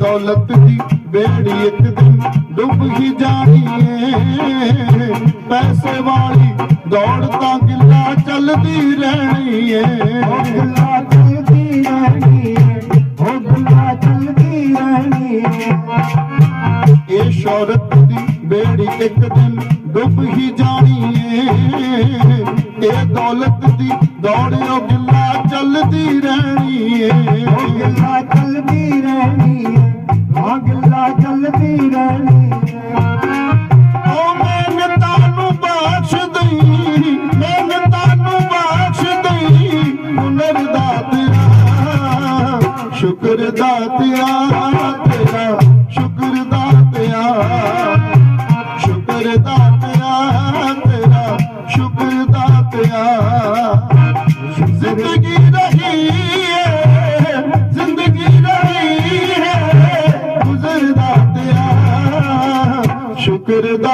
ਦੌਲਤ ਦੀ ਬੇੜੀ ਇੱਕ ਦਿਨ ਡੁੱਬ ਹੀ ਜਾਣੀ ਏ। ਪੈਸੇ ਵਾਲੀ ਦੌੜ ਤਾਂ ਗਿੱਲਾ ਚੱਲਦੀ ਰਹਿਣੀ ਏ। ਗੱਲਾਂ ਚੱਲਦੀ ਰਹਿਣੀ ਉਹ ਗੱਲਾਂ ਚੱਲਦੀ ਰਹਿਣੀ ਇਹ ਸ਼ੌਹਰਤ ਦੀ ਬੇੜੀ ਇੱਕ ਦਿਨ ਡੁੱਬ ਹੀ ਜਾਣੀ ਏ। ਇਹ ਦੌਲਤ ਦੀ ਦੌੜਿਓ ਗਿੱਲਾ ਚੱਲਦੀ ਰਹਿਣੀ ਚੱਲਦੀ ਰਹਿਣੀ ਓ ਮਿਹਨਤਾਂ ਨੂੰ ਬਖਸ਼ ਦਈ, ਮਿਹਨਤਾਂ ਨੂੰ ਬਖਸ਼ ਦਈ, ਹੁਨਰ ਦਾ ਤੇਰਾ, ਸ਼ੁਕਰ ਦਾ ਤੇਰਾ ਤੇਰਾ, ਸ਼ੁਕਰ ਦਾ ਤੇਰਾ, ਸ਼ੁਕਰ ਦਾ ਤੇਰਾ ਤੇਰਾ, ਸ਼ੁਕਰ ਦਾ ਤੇਰਾ। ਜ਼ਿੰਦਗੀ ਸ਼ੁਕਰ ਦਾ